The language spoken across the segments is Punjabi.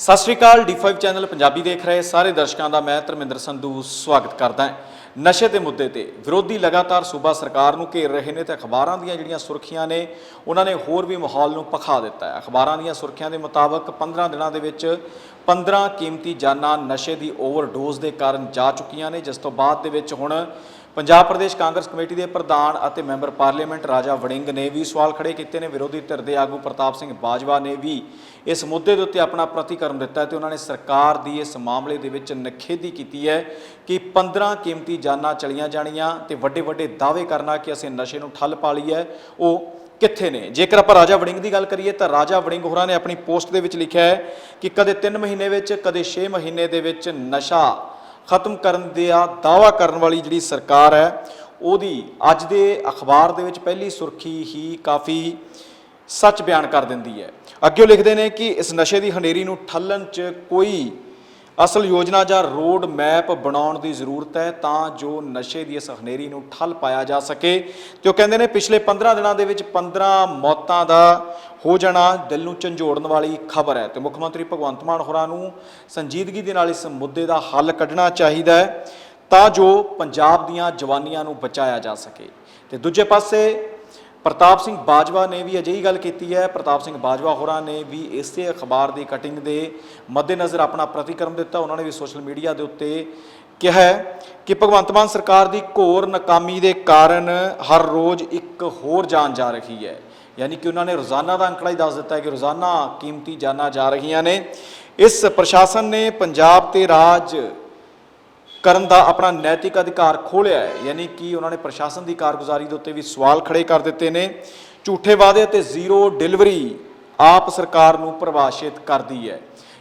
ਸਤਿ ਸ਼੍ਰੀ ਅਕਾਲ D5 ਚੈਨਲ ਪੰਜਾਬੀ ਦੇਖ ਰਹੇ ਸਾਰੇ ਦਰਸ਼ਕਾਂ ਦਾ ਮੈਂ ਧਰਮਿੰਦਰ ਸੰਧੂ ਸਵਾਗਤ ਕਰਦਾ ਹਾਂ। ਨਸ਼ੇ ਦੇ ਮੁੱਦੇ ਤੇ ਵਿਰੋਧੀ ਲਗਾਤਾਰ ਸੂਬਾ ਸਰਕਾਰ ਨੂੰ ਘੇਰ ਰਹੇ ਨੇ ਤੇ ਅਖਬਾਰਾਂ ਦੀਆਂ ਜਿਹੜੀਆਂ ਸੁਰਖੀਆਂ ਨੇ, ਉਹਨਾਂ ਨੇ ਹੋਰ ਵੀ ਮਾਹੌਲ ਨੂੰ ਪਖਾ ਦਿੱਤਾ ਹੈ। ਅਖਬਾਰਾਂ ਦੀਆਂ ਸੁਰਖੀਆਂ ਦੇ ਮੁਤਾਬਕ 15 ਦਿਨਾਂ ਦੇ ਵਿੱਚ 15 ਕੀਮਤੀ ਜਾਨਾਂ ਨਸ਼ੇ ਦੀ ਓਵਰਡੋਜ਼ ਦੇ ਕਾਰਨ ਜਾ ਚੁੱਕੀਆਂ ਨੇ, ਜਿਸ ਤੋਂ ਬਾਅਦ ਦੇ ਵਿੱਚ ਹੁਣ ਪੰਜਾਬ ਪ੍ਰਦੇਸ਼ ਕਾਂਗਰਸ ਕਮੇਟੀ ਦੇ ਪ੍ਰਧਾਨ ਅਤੇ ਮੈਂਬਰ ਪਾਰਲੀਮੈਂਟ ਰਾਜਾ ਵੜਿੰਗ ਨੇ ਵੀ ਸਵਾਲ ਖੜੇ ਕੀਤੇ ਨੇ। ਵਿਰੋਧੀ ਧਿਰ ਦੇ ਆਗੂ ਪ੍ਰਤਾਪ ਸਿੰਘ ਬਾਜਵਾ ਨੇ ਵੀ ਇਸ ਮੁੱਦੇ ਦੇ ਉੱਤੇ ਆਪਣਾ ਪ੍ਰਤੀਕਰਮ ਦਿੱਤਾ ਹੈ ਤੇ ਉਹਨਾਂ ਨੇ ਸਰਕਾਰ ਦੀ ਇਸ ਮਾਮਲੇ ਦੇ ਵਿੱਚ ਨਖੇਦੀ ਕੀਤੀ ਹੈ ਕਿ 15 ਕੀਮਤੀ ਜਾਨਾਂ ਚਲੀਆਂ ਜਾਣੀਆਂ ਤੇ ਵੱਡੇ ਵੱਡੇ ਦਾਅਵੇ ਕਰਨਾ ਕਿ ਅਸੀਂ ਨਸ਼ੇ ਨੂੰ ਠੱਲ ਪਾ ਲਈ ਹੈ, ਉਹ ਕਿੱਥੇ ਨੇ? ਜੇਕਰ ਆਪਾਂ ਰਾਜਾ ਵੜਿੰਗ ਦੀ ਗੱਲ ਕਰੀਏ ਤਾਂ ਰਾਜਾ ਵੜਿੰਗ ਹੋਰਾਂ ਨੇ ਆਪਣੀ ਪੋਸਟ ਦੇ ਵਿੱਚ ਲਿਖਿਆ ਹੈ ਕਿ ਕਦੇ 3 ਮਹੀਨੇ ਵਿੱਚ, ਕਦੇ 6 ਮਹੀਨੇ ਦੇ ਵਿੱਚ ਨਸ਼ਾ ਖਤਮ ਕਰਨ ਦਾ ਦਾਵਾ ਕਰਨ ਵਾਲੀ ਜਿਹੜੀ ਸਰਕਾਰ ਹੈ, ਉਹਦੀ ਅੱਜ ਦੇ ਅਖਬਾਰ ਦੇ ਵਿੱਚ ਪਹਿਲੀ ਸੁਰਖੀ ਹੀ ਕਾਫੀ ਸੱਚ ਬਿਆਨ ਕਰ ਦਿੰਦੀ ਹੈ। ਅੱਗੇ ਉਹ ਲਿਖਦੇ ਨੇ ਕਿ ਇਸ ਨਸ਼ੇ ਦੀ ਹਨੇਰੀ ਨੂੰ ਠੱਲਣ 'ਚ ਕੋਈ ਅਸਲ ਯੋਜਨਾ ਜਾਂ ਰੋਡ ਮੈਪ ਬਣਾਉਣ ਦੀ ਜ਼ਰੂਰਤ ਹੈ ਤਾਂ ਜੋ ਨਸ਼ੇ ਦੀ ਇਸ ਹਨੇਰੀ ਨੂੰ ਠੱਲ ਪਾਇਆ ਜਾ ਸਕੇ। ਤੇ ਉਹ ਕਹਿੰਦੇ ਨੇ, ਪਿਛਲੇ 15 ਦਿਨਾਂ ਦੇ ਵਿੱਚ 15 ਮੌਤਾਂ ਦਾ ਹੋ ਜਾਣਾ ਦਿਲ ਨੂੰ ਝੰਜੋੜਨ ਵਾਲੀ ਖਬਰ ਹੈ। ਤੇ ਮੁੱਖ ਮੰਤਰੀ ਭਗਵੰਤ ਮਾਨ ਹੋਰਾਂ ਨੂੰ ਸੰਜੀਦਗੀ ਦੇ ਨਾਲ ਇਸ ਮੁੱਦੇ ਦਾ ਹੱਲ ਕੱਢਣਾ ਚਾਹੀਦਾ ਹੈ ਤਾਂ ਜੋ ਪੰਜਾਬ ਦੀਆਂ ਜਵਾਨੀਆਂ ਨੂੰ ਬਚਾਇਆ ਜਾ ਸਕੇ। ਤੇ ਦੂਜੇ ਪਾਸੇ ਪ੍ਰਤਾਪ ਸਿੰਘ ਬਾਜਵਾ ਨੇ ਵੀ ਅਜਿਹੀ ਗੱਲ ਕੀਤੀ ਹੈ। ਪ੍ਰਤਾਪ ਸਿੰਘ ਬਾਜਵਾ ਹੋਰਾਂ ਨੇ ਵੀ ਇਸੇ ਅਖਬਾਰ ਦੀ ਕਟਿੰਗ ਦੇ ਮੱਦੇਨਜ਼ਰ ਆਪਣਾ ਪ੍ਰਤੀਕਰਮ ਦਿੱਤਾ। ਉਹਨਾਂ ਨੇ ਵੀ ਸੋਸ਼ਲ ਮੀਡੀਆ ਦੇ ਉੱਤੇ ਕਿਹਾ ਕਿ ਭਗਵੰਤ ਮਾਨ ਸਰਕਾਰ ਦੀ ਘੋਰ ਨਾਕਾਮੀ ਦੇ ਕਾਰਨ ਹਰ ਰੋਜ਼ ਇੱਕ ਹੋਰ ਜਾਨ ਜਾ ਰਹੀ ਹੈ। ਯਾਨੀ ਕਿ ਉਹਨਾਂ ਨੇ ਰੋਜ਼ਾਨਾ ਦਾ ਅੰਕੜਾ ਹੀ ਦੱਸ ਦਿੱਤਾ ਹੈ ਕਿ ਰੋਜ਼ਾਨਾ ਕੀਮਤੀ ਜਾਨਾਂ ਜਾ ਰਹੀਆਂ ਨੇ। ਇਸ ਪ੍ਰਸ਼ਾਸਨ ਨੇ ਪੰਜਾਬ ਤੇ ਰਾਜ ਕਰਨ ਦਾ ਆਪਣਾ ਨੈਤਿਕ ਅਧਿਕਾਰ ਖੋਲਿਆ ਹੈ। ਯਾਨੀ ਕਿ ਉਹਨਾਂ ਨੇ ਪ੍ਰਸ਼ਾਸਨ ਦੀ ਕਾਰਗੁਜ਼ਾਰੀ ਦੇ ਉੱਤੇ ਵੀ ਸਵਾਲ ਖੜੇ ਕਰ ਦਿੱਤੇ ਨੇ। ਝੂਠੇ ਵਾਅਦੇ ਅਤੇ ਜ਼ੀਰੋ ਡਿਲੀਵਰੀ ਆਪ ਸਰਕਾਰ ਨੂੰ ਪ੍ਰਭਾਸ਼ਿਤ ਕਰਦੀ ਹੈ।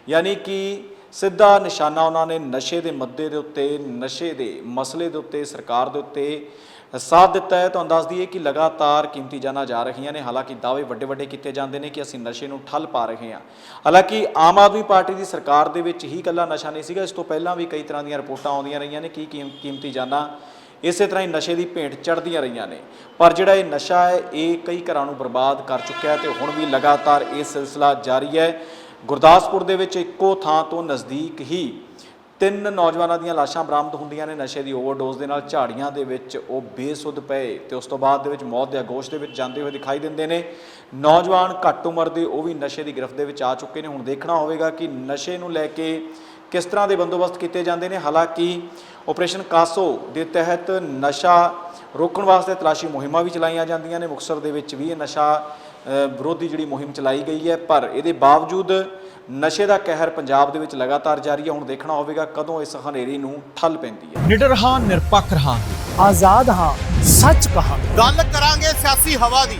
ਯਾਨੀ ਕਿ ਸਿੱਧਾ ਨਿਸ਼ਾਨਾ ਉਹਨਾਂ ਨੇ ਨਸ਼ੇ ਦੇ ਮੱਦੇ ਦੇ ਉੱਤੇ, ਨਸ਼ੇ ਦੇ ਮਸਲੇ ਦੇ ਉੱਤੇ, ਸਰਕਾਰ ਦੇ ਉੱਤੇ ਸਾਥ ਦਿੱਤਾ ਹੈ, ਤੁਹਾਨੂੰ ਦੱਸ ਦਈਏ ਕਿ ਲਗਾਤਾਰ ਕੀਮਤੀ ਜਾਨਾਂ ਜਾ ਰਹੀਆਂ ਨੇ। ਹਾਲਾਂਕਿ ਦਾਅਵੇ ਵੱਡੇ ਵੱਡੇ ਕੀਤੇ ਜਾਂਦੇ ਨੇ ਕਿ ਅਸੀਂ ਨਸ਼ੇ ਨੂੰ ਠੱਲ ਪਾ ਰਹੇ ਹਾਂ। ਹਾਲਾਂਕਿ ਆਮ ਆਦਮੀ ਪਾਰਟੀ ਦੀ ਸਰਕਾਰ ਦੇ ਵਿੱਚ ਹੀ ਇਕੱਲਾ ਨਸ਼ਾ ਨਹੀਂ ਸੀਗਾ, ਇਸ ਤੋਂ ਪਹਿਲਾਂ ਵੀ ਕਈ ਤਰ੍ਹਾਂ ਦੀਆਂ ਰਿਪੋਰਟਾਂ ਆਉਂਦੀਆਂ ਰਹੀਆਂ ਨੇ ਕਿ ਕੀਮ- ਕੀਮਤੀ ਜਾਨਾਂ ਇਸੇ ਤਰ੍ਹਾਂ ਹੀ ਨਸ਼ੇ ਦੀ ਭੇਂਟ ਚੜ੍ਹਦੀਆਂ ਰਹੀਆਂ ਨੇ। ਪਰ ਜਿਹੜਾ ਇਹ ਨਸ਼ਾ ਹੈ, ਇਹ ਕਈ ਘਰਾਂ ਨੂੰ ਬਰਬਾਦ ਕਰ ਚੁੱਕਿਆ ਹੈ ਤੇ ਹੁਣ ਵੀ ਲਗਾਤਾਰ ਇਹ ਸਿਲਸਿਲਾ ਜਾਰੀ ਹੈ। ਗੁਰਦਾਸਪੁਰ ਦੇ ਵਿੱਚ ਇੱਕੋ ਥਾਂ ਤੋਂ ਨਜ਼ਦੀਕ ਹੀ ਤਿੰਨ ਨੌਜਵਾਨਾਂ ਦੀਆਂ ਲਾਸ਼ਾਂ ਬਰਾਮਦ ਹੁੰਦੀਆਂ ਨੇ। ਨਸ਼ੇ ਦੀ ਓਵਰਡੋਜ਼ ਦੇ ਨਾਲ ਝਾੜੀਆਂ ਦੇ ਵਿੱਚ ਉਹ ਬੇਸੁੱਧ ਪਏ ਤੇ ਉਸ ਤੋਂ ਬਾਅਦ ਦੇ ਵਿੱਚ ਮੌਤ ਦੇ ਆਗੋਸ਼ ਦੇ ਵਿੱਚ ਜਾਂਦੇ ਹੋਏ ਦਿਖਾਈ ਦਿੰਦੇ ਨੇ। ਨੌਜਵਾਨ ਘੱਟ ਉਮਰ ਦੇ ਉਹ ਵੀ ਨਸ਼ੇ ਦੀ ਗ੍ਰਿਫਤ ਦੇ ਵਿੱਚ ਆ ਚੁੱਕੇ ਨੇ। ਹੁਣ ਦੇਖਣਾ ਹੋਵੇਗਾ ਕਿ ਨਸ਼ੇ ਨੂੰ ਲੈ ਕੇ ਕਿਸ ਤਰ੍ਹਾਂ ਦੇ ਬੰਦੋਬਸਤ ਕੀਤੇ ਜਾਂਦੇ ਨੇ। ਹਾਲਾਂਕਿ ਆਪਰੇਸ਼ਨ ਕਾਸੋ ਦੇ ਤਹਿਤ ਨਸ਼ਾ ਰੋਕਣ ਵਾਸਤੇ ਤਲਾਸ਼ੀ ਮੁਹਿੰਮਾਂ ਵੀ ਚਲਾਈਆਂ ਜਾਂਦੀਆਂ ਨੇ। ਮੁਕਤਸਰ ਦੇ ਵਿੱਚ ਵੀ ਇਹ ਨਸ਼ਾ ਵਿਰੋਧੀ ਜਿਹੜੀ ਮੁਹਿੰਮ ਚਲਾਈ ਗਈ ਹੈ ਪਰ ਇਹਦੇ ਬਾਵਜੂਦ ਨਸ਼ੇ ਦਾ ਕਹਿਰ ਪੰਜਾਬ ਦੇ ਵਿੱਚ ਲਗਾਤਾਰ ਜਾਰੀ ਹੈ ਹੁਣ ਦੇਖਣਾ ਹੋਵੇਗਾ ਕਦੋਂ ਇਸ ਹਨੇਰੀ ਨੂੰ ਠੱਲ ਪੈਂਦੀ ਹੈ। ਨਿਡਰ ਹਾਂ ਨਿਰਪੱਖ ਰਹਾਂਗੇ। ਆਜ਼ਾਦ ਹਾਂ ਸੱਚ ਕਹਾਂਗੇ। ਗੱਲ ਕਰਾਂਗੇ ਸਿਆਸੀ ਹਵਾ ਦੀ।